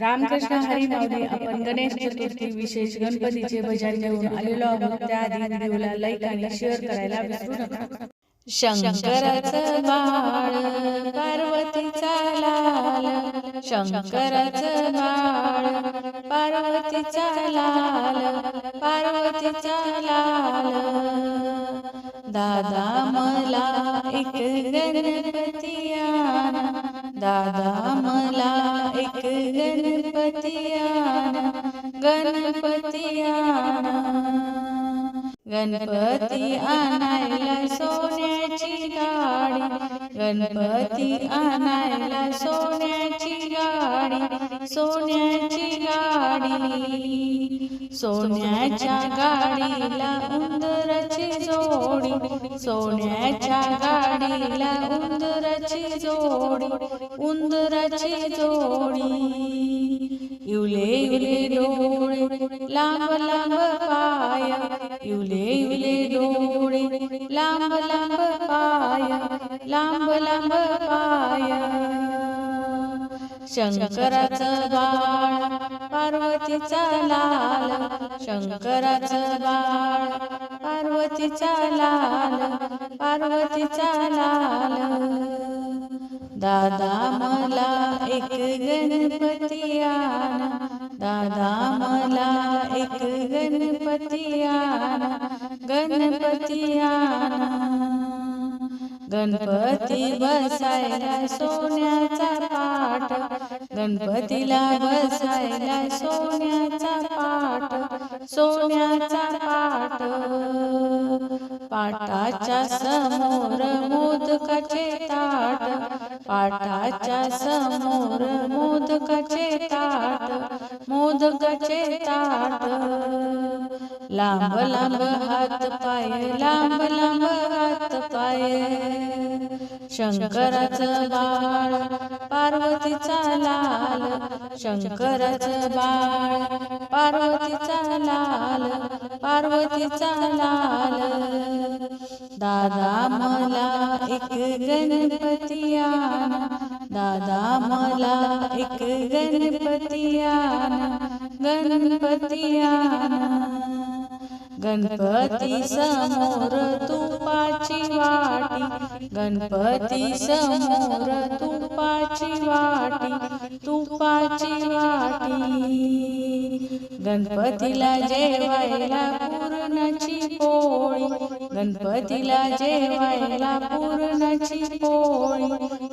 रामकृष्ण हरी माऊली आपण गणेश चतुर्थी विशेष गणपतीचे भजन घेऊन आलेलो आहोत. त्याआधी व्हिडिओला लाईक आणि शेअर करायला विसरू नका. शंकराचं बाळ पार्वतीचा लाल. शंकराचं बाळ पार्वतीचा लाल. पार्वतीचा लाल. दादा मला एक गणपती दादा मला एक गणपती आणा गणपती आणायला सोन्याची गाडी गणपती आणायला सोन्याची गाडी सोन्याची गाडी. सोन्याच्या गाडीला उंदराची जोडी सोन्याच्या गाडीला उंदराची जोडी उंदराची जोडी. इवले इवले डोळे लांब लांब पाया. इवले इवले डोळे लांब लांब पाया लांब लांब पाया. शंकराचं बाळ पार्वतीचा लाल. शंकराचं बाळ पार्वतीचा लाल पार्वतीचा लाल. दादा मला एक गणपती आना दादा मला एक गणपती आना गणपती आना गणपती बसायला सोन्याचा पाठ गणपतीला बसायला सोन्याचा पाठ सोन्याचा पाठ. पाटाच्या समोर मोदकाचे ताट पाटाच्या समोर मोदकाचे ताट मोदकाचे ताट. लांब लांब हात पाय लांब लांब हात पाय. शंकराचं बाळ पार्वतीचा लाल शंकराचं बाळ पार्वतीचा लाल पार्वतीचा लाल दादा मला एक गणपती आणा दादा मला एक गणपती आणा गणपती आणा. गणपती समोर तुपाची वाटी. गणपती समोर तुपाची वाटी तुपाची वाटी. गणपतीला जेवायला पूर्णाची पोळी. गणपतीला जेवायला पूर्णाची पोळी.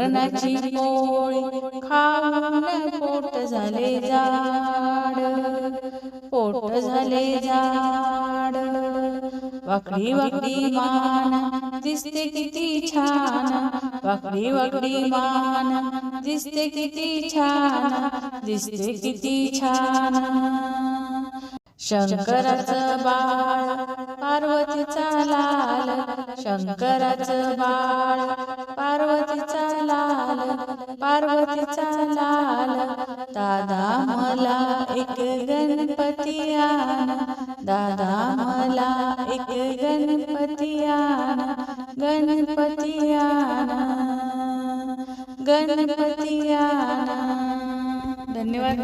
धनाची पोळी खाऊन पोट झाले जाड पोट झाले जाड. वाकडी वाकडी मान दिसते किती छान वाकडी वाकडी मान दिसते किती छान दिसते किती छान. शंकराचं बाळ पार्वतीचा लाल शंकराचं बाळ पार्वतीचा लाल दादा मला एक गणपती आणा दादा मला एक गणपती आणा गणपती आणा. गणपती आणा धन्यवाद